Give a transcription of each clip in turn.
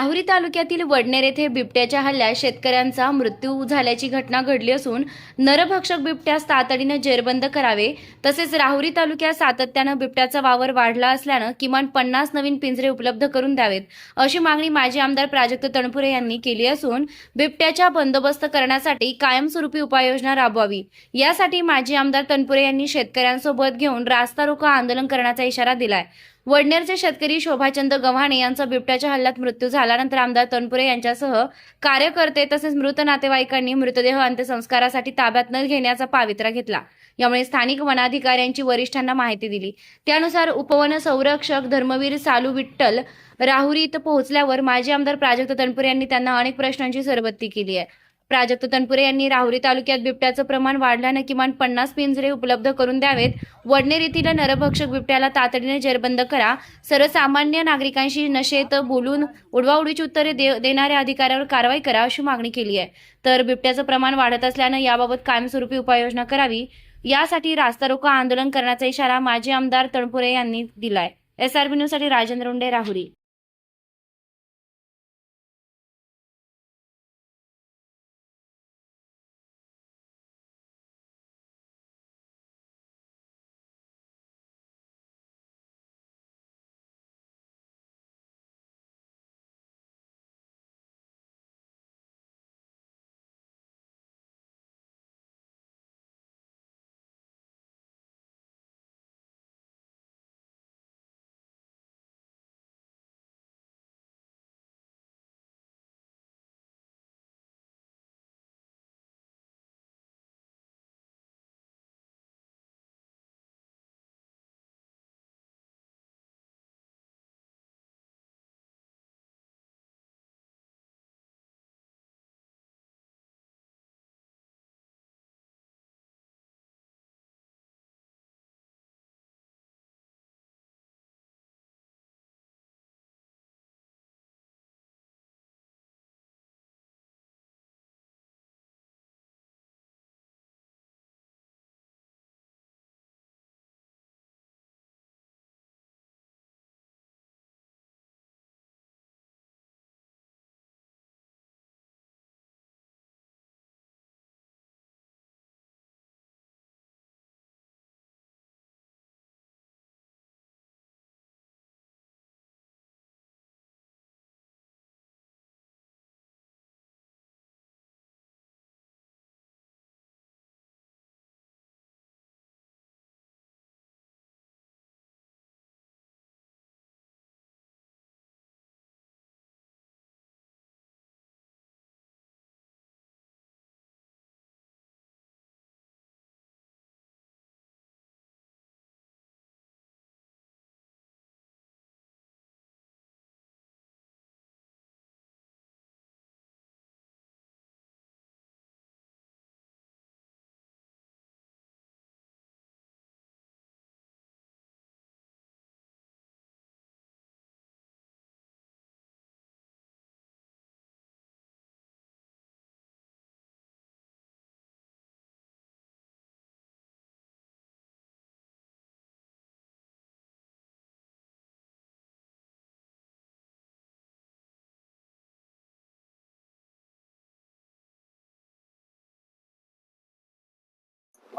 राहुरी तालुक्यातील वडनेर येथे बिबट्याच्या हल्ल्यात शेतकऱ्यांचा मृत्यू झाल्याची घटना घडली असून नरभक्षक बिबट्यास तातडीनं जेरबंद करावे. तसेच राहुरी तालुक्यात सातत्यानं बिबट्याचा वावर वाढला असल्यानं किमान पन्नास नवीन पिंजरे उपलब्ध करून द्यावेत अशी मागणी माजी आमदार प्राजक्त तणपुरे यांनी केली असून बिबट्याच्या बंदोबस्त करण्यासाठी कायमस्वरूपी उपाययोजना राबवावी. यासाठी माजी आमदार तनपुरे यांनी शेतकऱ्यांसोबत घेऊन रास्ता रोको आंदोलन करण्याचा इशारा दिलाय. वडनेरचे शेतकरी शोभाचंद गव्हाणे यांचा बिबट्याच्या हल्ल्यात मृत्यू झाल्यानंतर आमदार तनपुरे यांच्यासह कार्यकर्ते तसेच मृत नातेवाईकांनी मृतदेह अंत्यसंस्कारासाठी ताब्यात न घेण्याचा पावित्रा घेतला. यामुळे स्थानिक वनाधिकाऱ्यांची वरिष्ठांना माहिती दिली. त्यानुसार उपवन संरक्षक धर्मवीर सालू विठ्ठल राहुरीत पोहोचल्यावर माजी आमदार प्राजक्त तनपुरे यांनी त्यांना अनेक प्रश्नांची सरबत्ती केली आहे. प्राजक्त तनपुरे यांनी राहुरी तालुक्यात बिबट्याचं प्रमाण वाढल्यानं किमान पन्नास पिंजरे उपलब्ध करून द्यावेत. वडनेर येथील नरभक्षक बिबट्याला तातडीने जेरबंद करा. सर्वसामान्य नागरिकांशी नशेत बोलून उडवाउडीची उत्तरे दे देणाऱ्या अधिकाऱ्यावर कारवाई करा अशी मागणी केली आहे. तर बिबट्याचं प्रमाण वाढत असल्यानं याबाबत कायमस्वरूपी उपाययोजना करावी. यासाठी रास्ता रोको आंदोलन करण्याचा इशारा माजी आमदार तणपुरे यांनी दिलाय. एसआरबी न्यूजसाठी राजेंद्र उंडे राहुरी.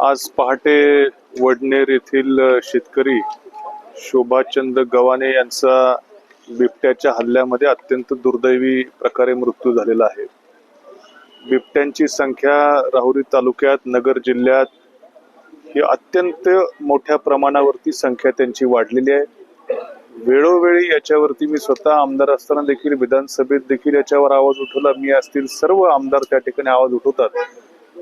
आज पहाटे वडनेर येथील शेतकरी शोभाचंद गव्हाणे यांचा बिबट्याच्या हल्ल्यामध्ये अत्यंत दुर्दैवी प्रकारे मृत्यू झालेला आहे. बिबट्यांची संख्या राहुरी तालुक्यात नगर जिल्ह्यात ही अत्यंत मोठ्या प्रमाणावरती संख्या त्यांची वाढलेली आहे. वेळोवेळी याच्यावरती मी स्वतः आमदार असताना देखील विधानसभेत देखील याच्यावर आवाज उठवला. मी असतील सर्व आमदार त्या ठिकाणी आवाज उठवतात.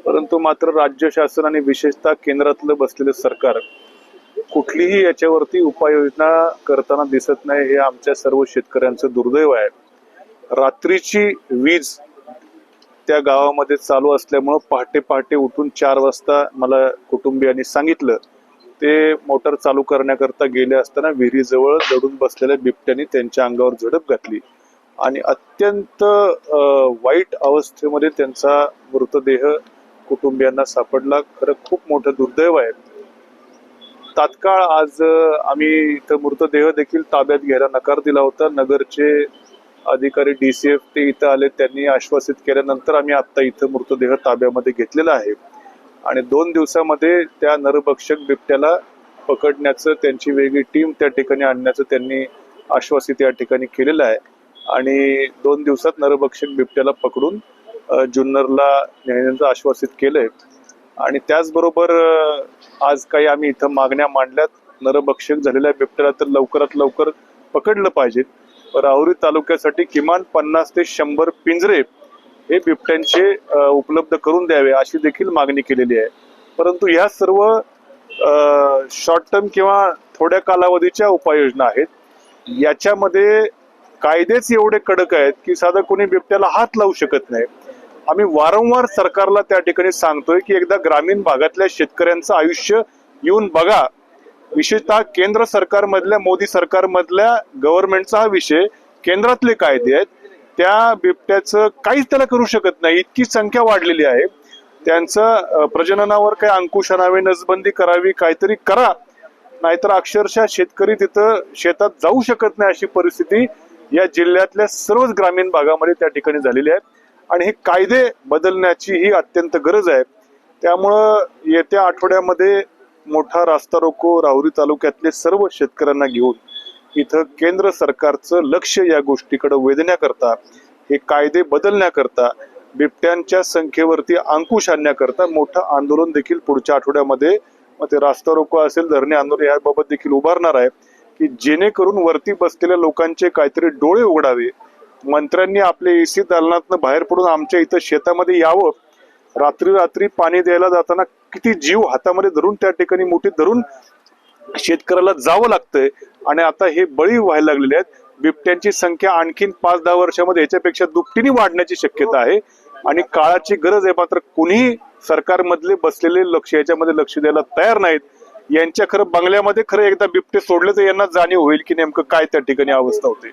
परंतु मात्र राज्य शासन आणि विशेषतः केंद्रातलं बसलेलं सरकार कुठलीही याच्यावरती उपाययोजना करताना दिसत नाही हे आमच्या सर्व शेतकऱ्यांचं दुर्दैव आहे. रात्रीची वीज त्या गावामध्ये चालू असल्यामुळं पहाटे पहाटे उठून चार वाजता मला कुटुंबियांनी सांगितलं ते मोटर चालू करण्याकरता गेले असताना विहिरीजवळ दडून बसलेल्या बिबट्याने त्यांच्या अंगावर झडप घातली आणि अत्यंत वाईट अवस्थेमध्ये त्यांचा मृतदेह कुटुंबियांना सापडला. खरं खूप मोठं दुर्दैव आहे. तात्काळ आज आम्ही इथं मृतदेह देखील ताब्यात घ्यायला नकार दिला होता. नगरचे अधिकारी डी सी एफ ते इथं आले. त्यांनी आश्वासित केल्यानंतर आम्ही आता इथं मृतदेह ताब्यामध्ये घेतलेला आहे. आणि दोन दिवसामध्ये त्या नरभक्षक बिबट्याला पकडण्याचं त्यांची वेगळी टीम त्या ठिकाणी आणण्याचं त्यांनी आश्वासित या ठिकाणी केलेलं आहे. आणि दोन दिवसात नरभक्षक बिबट्याला पकडून जुन्नरला नेण्याचं आश्वासित केलंय. आणि त्याचबरोबर आज काही आम्ही इथं मागण्या मांडल्यात नरभक्षक झालेल्या बिबट्याला तर लवकरात लवकर पकडलं पाहिजे. राहुरी तालुक्यासाठी किमान पन्नास ते शंभर पिंजरे हे बिबट्यांचे उपलब्ध करून द्यावे अशी देखील मागणी केलेली आहे. परंतु ह्या सर्व शॉर्ट टर्म किंवा थोड्या कालावधीच्या उपाययोजना आहेत. याच्यामध्ये कायदेच एवढे कडक आहेत की साधं कोणी बिबट्याला हात लावू शकत नाही. आम्ही वारंवार सरकारला त्या ठिकाणी सांगतोय की एकदा ग्रामीण भागातल्या शेतकऱ्यांचं आयुष्य येऊन बघा. विशेषतः केंद्र सरकारमधल्या मोदी सरकारमधल्या गव्हर्नमेंटचा हा विषय केंद्रातले कायदे आहेत. त्या बिबट्याचं काहीच त्याला करू शकत नाही. इतकी संख्या वाढलेली आहे. त्यांचं प्रजननावर काही अंकुश आणावे नसबंदी करावी काहीतरी करा. नाहीतर अक्षरशः शेतकरी तिथं शेतात जाऊ शकत नाही अशी परिस्थिती या जिल्ह्यातल्या सर्वच ग्रामीण भागामध्ये त्या ठिकाणी झालेली आहे. आणि हे कायदे बदलण्याची ही अत्यंत गरज आहे. त्यामुळं येत्या आठवड्यामध्ये मोठा रास्ता रोको राहुरी तालुक्यातले सर्व शेतकऱ्यांना घेऊन इथं केंद्र सरकारचं लक्ष या गोष्टीकडे वेधण्याकरता हे कायदे बदलण्याकरता बिबट्यांच्या संख्येवरती अंकुश आणण्याकरता मोठं आंदोलन देखील पुढच्या आठवड्यामध्ये मग ते रास्ता रोको असेल धरणे आंदोलन याबाबत देखील उभारणार आहे की जेणेकरून वरती बसलेल्या लोकांचे काहीतरी डोळे उघडावे मंत्र्यांनी आपले एसी दालनातनं बाहेर पडून आमच्या इथं शेतामध्ये यावं. रात्री रात्री पाणी द्यायला जाताना किती जीव हातामध्ये धरून त्या ठिकाणी मोठी धरून शेतकऱ्याला जावं लागतंय. आणि आता हे बळी व्हायला लागलेले आहेत. बिबट्यांची संख्या आणखीन पाच दहा वर्षामध्ये याच्यापेक्षा दुपटीने वाढण्याची शक्यता आहे. आणि काळाची गरज आहे मात्र कुणीही सरकारमधले बसलेले लक्ष याच्यामध्ये लक्ष द्यायला तयार नाहीत. यांच्या खरं बंगल्यामध्ये खरं एकदा बिबटे सोडले तर यांना जाणीव होईल की नेमकं काय त्या ठिकाणी अवस्था होते.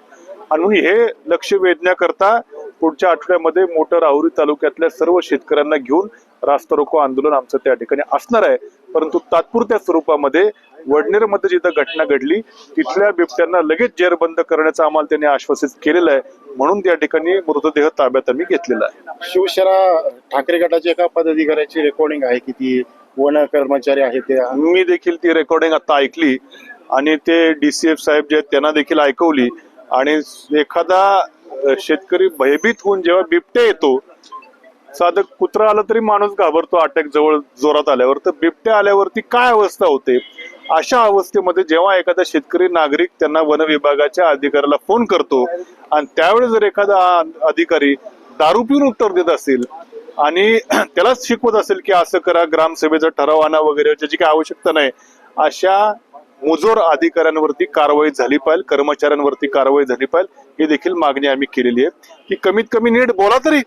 आणि म्हणून हे लक्ष वेधण्याकरता पुढच्या आठवड्यामध्ये मोठं राहुरी तालुक्यातल्या सर्व शेतकऱ्यांना घेऊन रास्ता रोको आंदोलन आमचं त्या ठिकाणी असणार आहे. परंतु तात्पुरत्या स्वरूपामध्ये वडनेरमध्ये जिथं घटना घडली तिथल्या बिबट्यांना लगेच जेरबंद करण्याचं आम्हाला त्यांनी आश्वासित केलेलं आहे. म्हणून त्या ठिकाणी मृतदेह ताब्यात आम्ही घेतलेला आहे. शिवसेना ठाकरे गटाच्या एका पदाधिकाऱ्याची रेकॉर्डिंग आहे की ती वन कर्मचारी आहे ते. मी देखील ती रेकॉर्डिंग आता ऐकली आणि ते डीसीएफ साहेब जे आहेत त्यांना देखील ऐकवली. आणि एखादा शेतकरी भयभीत होऊन जेव्हा बिबट्या येतो साधं कुत्रा आलं तरी माणूस घाबरतो अटॅक जवळ जोरात आल्यावर. तर बिबट्या आल्यावरती काय अवस्था होते? अशा अवस्थेमध्ये जेव्हा एखादा शेतकरी नागरिक त्यांना वन विभागाच्या अधिकाऱ्याला फोन करतो आणि त्यावेळी जर एखादा अधिकारी दारू पिऊन उत्तर देत असेल आणि त्यालाच शिकवत असेल की असं करा ग्रामसभेचा ठराव आणा वगैरे ज्याची काही आवश्यकता नाही अशा मुजोर अधिकाऱ्यांवरती कारवाई झाली पाहिजे कर्मचाऱ्यांवरती कारवाई झाली पाहिजे ही देखील मागणी आम्ही केलेली आहे. की कमीत कमी नीट बोला तरी.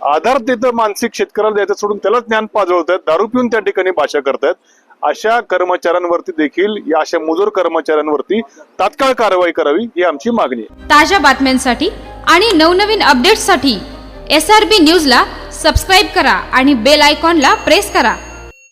आधार देतं मानसिक शेतकऱ्याला द्यायचं सोडून त्याला ज्ञान पाजवत दारू पिऊन त्या ठिकाणी भाषा करतायत. अशा कर्मचाऱ्यांवरती देखील या अशा मुजोर कर्मचाऱ्यांवरती तात्काळ कारवाई करावी ही आमची मागणी आहे. ताज्या बातम्यांसाठी आणि नवनवीन अपडेट्ससाठी एस आर बी न्यूजला सबस्क्राईब करा आणि बेल आयकॉनला प्रेस करा.